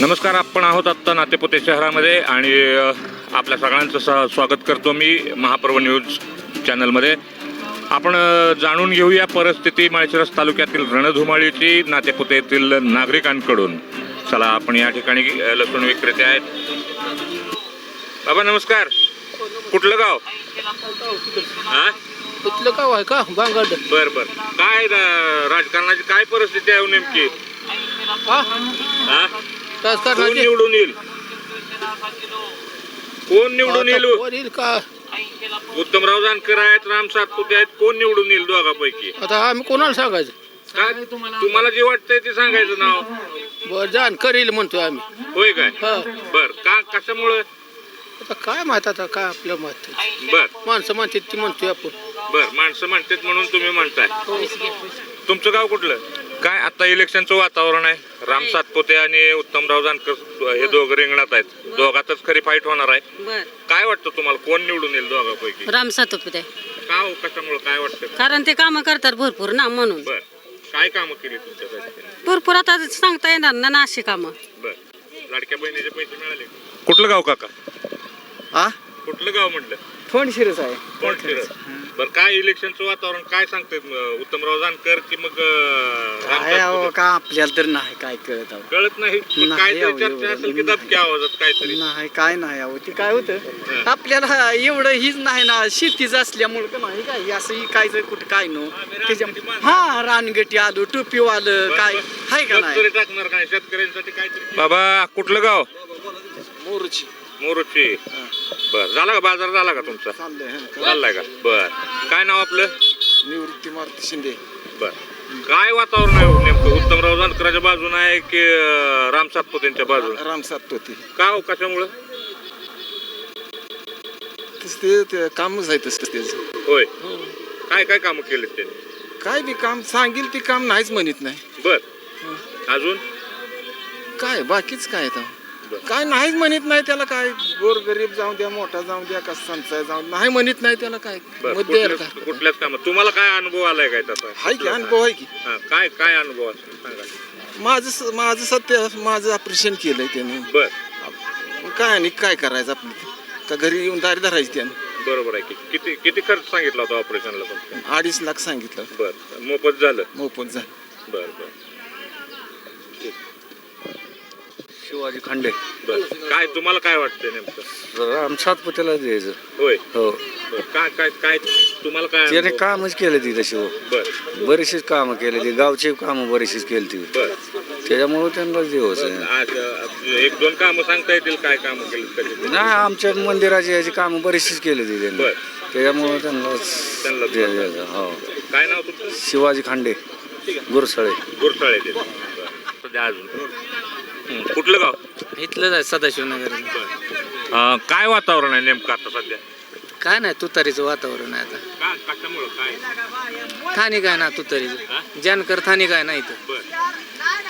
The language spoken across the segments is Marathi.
नमस्कार आपण आहोत आत्ता नातेपुते शहरामध्ये आणि आपल्या सगळ्यांचं स स्वागत करतो मी महापर्व न्यूज चॅनलमध्ये. आपण जाणून घेऊया परिस्थिती माळशिरस तालुक्यातील रणधुमाळीची नातेपुते येथील नागरिकांकडून. चला आपण या ठिकाणी लसूण विक्रेते आहेत. बाबा नमस्कार. कुठलं गाव? हा कुठलं गाव आहे का? बांगड. बर बर. काय रा- राजकारणाची काय परिस्थिती आहे हो नेमकी? हा हा कोण करणार निवडून येईल? कोण निवडून येईल? येईल का? उत्तमराव जानकर आहेत राम सातपुते आहेत कोण निवडून येईल दोघापैकी? आता आम्ही कोणाला सांगायचं? काय तुम्हाला जे वाटतंय ते सांगायचं नाव. बर जाण करील म्हणतोय आम्ही. होय काय? हा. बर का कशामुळं? आता काय माहीत आता काय आपलं मत बर. माणसं म्हणतात ती म्हणतोय आपण. बर माणसं म्हणतात म्हणून तुम्ही म्हणताय. तुमचं गाव कुठलं? काय आता इलेक्शनचं वातावरण आहे? राम सातपुते आणि उत्तमराव जानकर हे दोघं रिंगणात आहेत. दोघातच खरी फाईट होणार आहे. बर. काय वाटतं तुम्हाला? कोण निवडून येईल दोघापैकी? राम सातपुते. का हो? कशामुळे? काय वाटतं? कारण ते कामं करतात भरपूर ना म्हणून. बर. काय कामं केली तुमच्यासाठी भरपूर आता सांगता येणार ना ना अशी कामं. बर. लाडक्या बहिणीचे पैसे मिळाले कुठलं गाव काका? आ? कुठलं गाव म्हटलं फोन शिरस आहे. बर काय इलेक्शनचं वातावरण काय सांगतायत म, उत्तमराव जानकर की मग काय अहो? का आपल्याला तर नाही काय कळत अहो. कळत नाही? काहीतरी अहो, चर्चा एवढं असेल की नाही. दबक्या आवाजात काहीतरी? नाही काय नाही अहो ते काय होतं? आपल्याला एवढं हीच नाही ना शेतीच असल्यामुळं का नाही काय? असं ही काय कुठं काय नो? त्याच्या हा रानगटी आलो टोपी आलं काय? हाय का नाही? शेतकरी टाकणार काय? शेतकऱ्यांसाठी काहीतरी? बाबा कुठलं गाव? मोरची. मोरूची. बर झाला का बाजार? झाला का तुमचा? चाललंय चाललाय का? बर. काय नाव आपलं? निवृत्ती मारुती शिंदे. बर. काय वातावरण आहे हो नेमकं? उत्तमराव जानकराच्या बाजून आहे की अं, राम सातपुतेंच्या बाजून? राम सातोती का हो? कशामुळं? तसं ते- ते कामच आहे तसं त्याचं होय. काय काय कामं केलेत त्यांनी? काय बी काम सांगेल ते काम नाहीच म्हणत नाही. बर. अजून? काय बाकीच काय आता. काय नाहीच म्हणत नाही त्याला काय गोर गरीब जाऊ द्या मोठा जाऊ द्या कसा संचाय जाऊ नाही म्हणत नाही त्याला काय बर द्यायला कुठल्याच कामात. तुम्हाला काय अनुभव आलाय काय त्याचा? हाय की अनुभव आहे की. हा, काय काय अनुभव असेल? सांगा. माझं स- माझं सत्य माझं ऑपरेशन केलंय त्याने. बर. मग काय आणि काय करायचं आपलं? ते? का घरी येऊन दारी धरायची त्यानं? बरोबर आहे की. किती किती खर्च सांगितला होता ऑपरेशनला तुमच्या अडीच लाख सांगितलं. बर. मोफत झालं. मोफत झालं. बर बर. शिवाजी खांडे. बर. काय तुम्हाला काय वाटतंय नेमकं? राम सातपुतेला द्यायचं. होय. हो. बर काय काय काय तुम्हाला काय त्याने? कामच केलं ती तशी हो बर. बरीचशीच कामं केली ती. गावची कामं बरीचशीच केली ती. बर. त्याच्यामुळे त्यांना आज, अ, एक दोन कामं सांगता येतील काय कामं केली नाही आमच्या मंदिराची याची कामं बरीचशीच केली ती त्यांनी. बर. त्याच्यामुळे त्यांना त्यांना द्यायचं हो. काय नाव तुमचं? शिवाजी खांडे. गुरसळे. गुरसाळे ते. सध्या अजून. कुठलं गाव? इथलंच आहे सदाशिवनगर. अ, काय वातावरण आहे नेमकं आता सध्या? काय नाही तुतारीचं वातावरण आहे आता. का कशामुळं काय? आहे ना तुतारीचं जानकर थानिक आहे ना इथं. बर.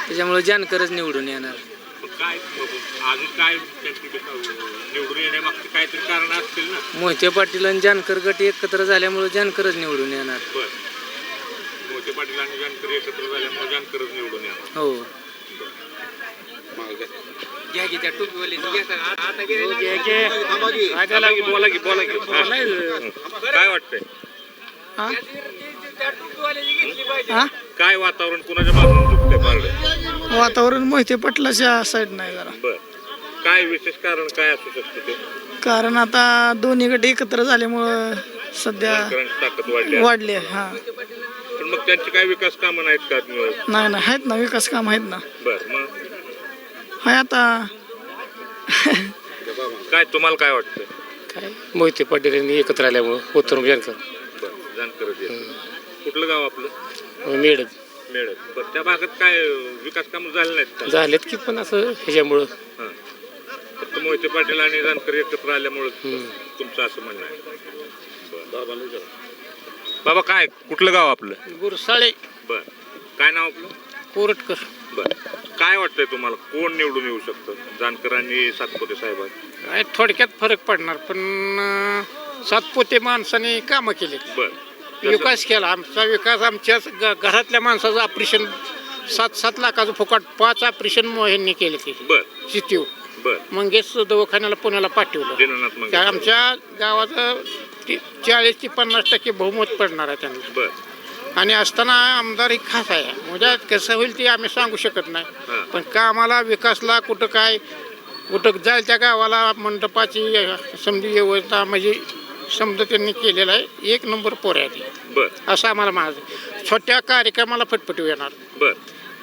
त्याच्यामुळे जानकरच निवडून येणार. मग काय मग अजून काय त्यांची निवडून येण्यामागची काहीतरी कारण असतील ना? मोहिते पाटील आणि जानकर गट एकत्र झाल्यामुळे जानकरच निवडून येणार. बर. मोठे पाटील आणि जानकर एकत्र झाल्यामुळे जानकरच निवडून येणार. हो. बोला की बोला की बोला की. हा. हं. काय वाटतंय? काय वातावरण कुणाच्या बाजूने चुकतंय पारडं? वातावरण मोहिते पटलाच्या साईड नाही जरा. बर. काय विशेष कारण काय असू शकतं ते? कारण आता दोन्ही गट एकत्र झाल्यामुळं सध्या ताकद वाढली आहे. वाढले हा. पण मग त्यांची काय विकास कामं नाहीत का नाही ना आहेत ना विकास काम आहेत ना. बर मग? हाय आता काय तुम्हाला काय वाटतं? काय? मोहिते पाटील यांनी एकत्र आल्यामुळं उत्तम जानकर. बर जानकरच येत. कुठलं गाव आपलं? मेड मेळत बर त्या भागात काय विकास कामं झाले नाहीत का? झालेत की पण असं ह्याच्यामुळं. हां. फक्त मोहिते पाटील आणि जानकर एकत्र आल्यामुळे तुमचं असं म्हणणं आहे. बरं. बाबा काय कुठलं गाव आपलं? गुरसाळे. बर. काय नाव आपलं? कोरटकर. बर. काय वाटतंय तुम्हाला? कोण निवडून येऊ शकतं? जानकर आणि सातपुते साहेब काय थोडक्यात फरक पडणार पण अं, सातपोते माणसाने कामं केली बर. विकास केला. आमचा विकास आमच्या ग- घरातल्या माणसाचं ऑपरेशन सात सात लाखाचं फुकट पाच ऑपरेशन ह्यांनी केले ते. बर. चितीव बर. मंगेश दवाखान्याला पुण्याला पाठवलं. दीनानाथ त्या आमच्या गावाचं ती- चाळीस ते पन्नास टक्के बहुमत पडणार आहे त्यांना. बर. आणि असताना आमदार ही खास आहे. म्हणजे कसं होईल ते आम्ही सांगू शकत हां. नाही पण कामाला विकासला कुठं काय कुठं जाईल त्या गावाला मंडपाची समजी व्यवस्था म्हणजे समजा त्यांनी केलेला आहे. एक नंबर ती. बर. असं आम्हाला म्हणायचं छोट्या कार्यक्रमाला फटफटी येणार. बर.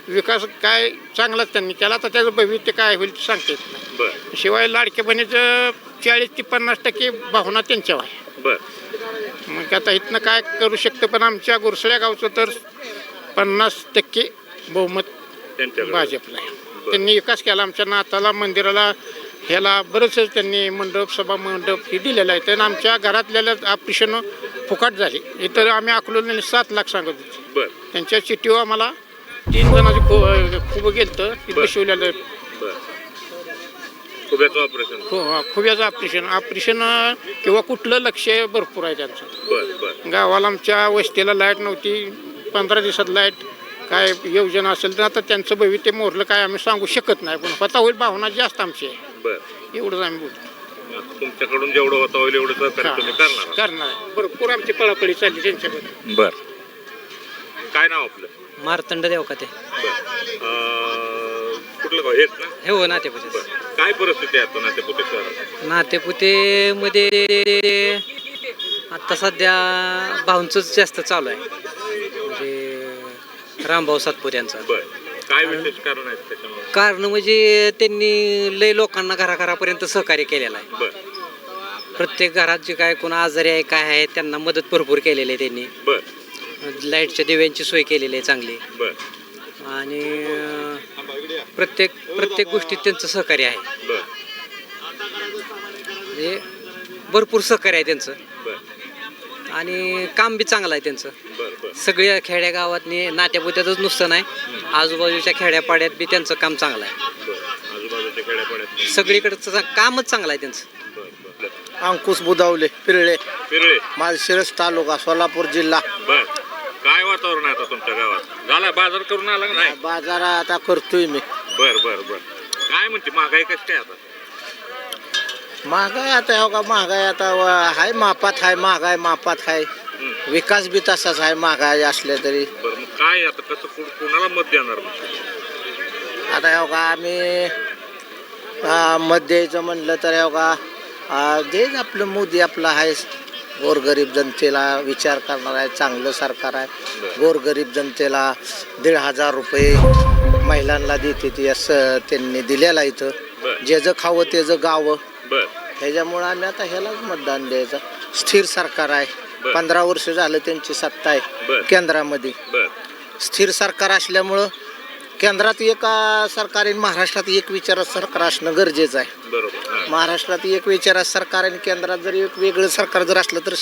विकास काय चांगलाच त्यांनी केला तर त्याचं भविष्य काय होईल ते सांगता येत नाही. बर. शिवाय लाडक्या बहिणीचं चाळीस ते पन्नास टक्के भावना त्यांच्यावर आहे. बर. मग आता इथनं काय करू शकतं? पण आमच्या गुरसळ्या गावचं तर पन्नास टक्के बहुमत भाजपला आहे. त्यांनी विकास केला आमच्या नाताला मंदिराला ह्याला बरंच त्यांनी मंडप सभा मंडप हे दिलेलं आहे. त्यानं आमच्या घरातल्या ऑपरेशन फुकाट झाली. इतर आम्ही अकलून सात लाख सांगत होते. त्यांच्या चिठ्ठीवर आम्हाला तीन जणांची खूप खूप गेलं ती बरं. बसवलेलं बर. खुब्याचं ऑपरेशन. हो खुब्याचं ऑपरेशन. ऑपरेशन किंवा कुठलं लक्ष भरपूर आहे त्यांचं. गावाला आमच्या वस्तीला लाइट नव्हती. पंधरा दिवसात लाइट काय योजना असेल तर आता त्यांचं भविष्य मोरलं काय आम्ही सांगू शकत नाही. पण स्वतः होईल भावना जास्त आमची. आहे बर. एवढंच आम्ही बोलतो. तुमच्याकडून जेवढं होतं होईल एवढं सहकार्य तुम्ही करणार. करणार. आहे. भरपूर आमची पळापळी चालली त्यांच्याकडे बर. काय नाव आपलं? मारतंड देव का ते अं, कुठलं गाव? हेच ना? हे हो नातेपुते. बर. काय परिस्थिती आहे आता नातेपुते शहरात? नातेपुते मध्ये आता सध्या भाऊंचंच जास्त चालू आहे. रामभाऊ बर. काय विशेष कारण आहेत त्याच्यामुळे? कारण म्हणजे त्यांनी लय लोकांना घराघरापर्यंत सहकार्य केलेलं आहे. बर. प्रत्येक घरात जे काय कोण आजारी आहे काय आहे त्यांना मदत भरपूर केलेली आहे त्यांनी. बर. लाईटच्या दिव्यांची सोय केलेली आहे चांगली. बर. आणि अं, प्रत्येक प्रत्येक गोष्टीत त्यांचं सहकार्य आहे. बर. म्हणजे भरपूर सहकार्य आहे त्यांचं. आणि काम बी चांगलं आहे त्यांचं. बर बर सगळ्या खेड्यागावातनी नाट्यापुत्यातच नुसतं नाही आजूबाजूच्या खेड्यापाड्यात बी त्यांचं काम चांगलं आहे. बर आजूबाजूच्या खेड्यापाड्यात सगळीकडचं कामच चांगलं आहे त्यांचं. बर बर अंकुश बुदावले पिरळे. पिरळे. माळशिरस तालुका सोलापूर जिल्हा. बर. काय वातावरण आहे आता तुमच्या गावात? झाला बाजार करून आला का नाही? बाजारा आता करतोय मी. बर बर बर. काय म्हणते महागाई कशी काय आता? महागाई आता हो का? महागाई आता व- हाय मापात हाय महागाई मापात हाय. विकास बी तसाच आहे महागाई असल्या तरी. बरं मग काय आता? कसं कुणाला मत देणार मग? आता हो का आम्ही आ, मत द्यायचं म्हणलं तर हो का देच आपलं मोदी आपलं आहे गोरगरीब जनतेला विचार करणार आहे चांगलं सरकार आहे. गोरगरीब जनतेला दीड हजार रुपये महिलांना देते ती असं त्यांनी दिलेलं इथं. बरं. जे जे खावं ते जे गावं. बर. ह्याच्यामुळं आम्ही आता ह्यालाच मतदान द्यायचं. स्थिर सरकार आहे. पंधरा वर्ष झालं त्यांची सत्ता. आहे केंद्रामध्ये. स्थिर सरकार असल्यामुळं केंद्रात एका सरकार आणि महाराष्ट्रात एक विचारात सरकार असणं गरजेचं आहे. महाराष्ट्रात एक विचारात सरकार आणि केंद्रात जर एक वेगळं सरकार जर असलं तर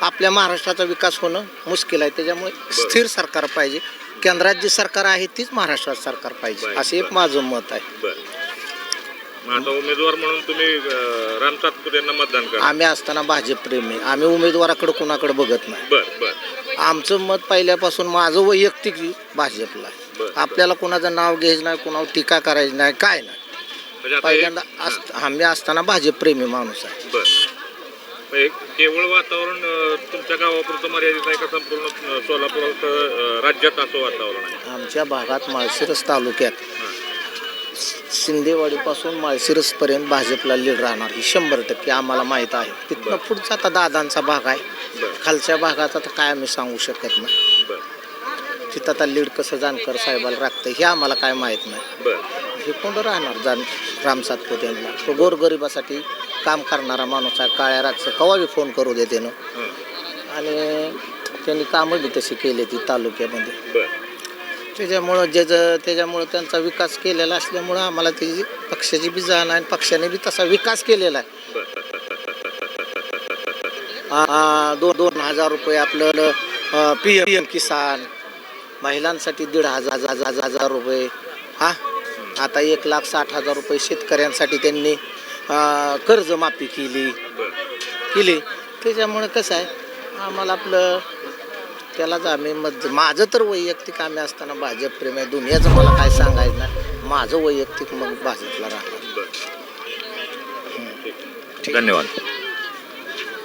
आपल्या महाराष्ट्राचा विकास होणं मुश्किल आहे. त्याच्यामुळे स्थिर सरकार पाहिजे. केंद्रात जी सरकार आहे तीच महाराष्ट्रात सरकार पाहिजे. असं एक. माझं मत आहे. मग आता उमेदवार म्हणून तुम्ही अं, राम सातपुते यांना मतदान करा. आम्ही असताना भाजप प्रेमी. आम्ही उमेदवाराकडे कुणाकडे बघत नाही. बर बर. आमचं मत पहिल्यापासून माझं वैयक्तिक भाजपला. आहे बरं. आपल्याला कोणाचं नाव घ्यायचं नाही कोणावर टीका करायची नाही काय नाही. म्हणजे आता पहिल्यांदा अस- आम्ही असताना भाजप प्रेमी माणूस आहे. बर. मग एक केवळ वातावरण अं, तुमच्या गावापुरतं मर्यादित आहे का संपूर्ण अं, सोलापूर अं, राज्यात असं वातावरण आहे? आमच्या भागात माळशिरस तालुक्यात शिंदेवाडीपासून माळशिरसपर्यंत भाजपला लीड राहणार. ही शंभर टक्के आम्हाला माहीत आहे. तिथनं पुढचा आता दादांचा भाग आहे. खालच्या भागात आता काय आम्ही सांगू शकत नाही. तिथं आता लीड कसं जानकर साहेबाला राखतं हे आम्हाला काय माहीत नाही. हे कोण राहणार जाण राम सातपुते यांना? तो गोरगरिबासाठी काम करणारा माणूस आहे काळ्या रातचं कवा बी फोन करू दे त्यानं. आणि त्यांनी कामं बी तशी केली ती तालुक्यामध्ये. त्याच्यामुळं ज्याचं त्याच्यामुळं त्यांचा विकास केलेला असल्यामुळं आम्हाला त्याची पक्षाची बी जाण आहे आणि पक्षाने बी तसा विकास केलेला आहे. आ, दोन दोन हजार रुपये आपलं पी एम किसान महिलांसाठी दीड हजार हजार हजार हजार रुपये. हा? आता एक लाख साठ हजार रुपये शेतकऱ्यांसाठी त्यांनी आ, कर्जमाफी केली. केली. त्याच्यामुळे कसं आहे? आम्हाला आपलं त्यालाच आम्ही मत माझं तर वैयक्तिक आम्ही असताना भाजप प्रेम आहे. दुनियाचं मला काय सांगायचं नाही. माझं वैयक्तिक मग भाजपला राहणार. धन्यवाद.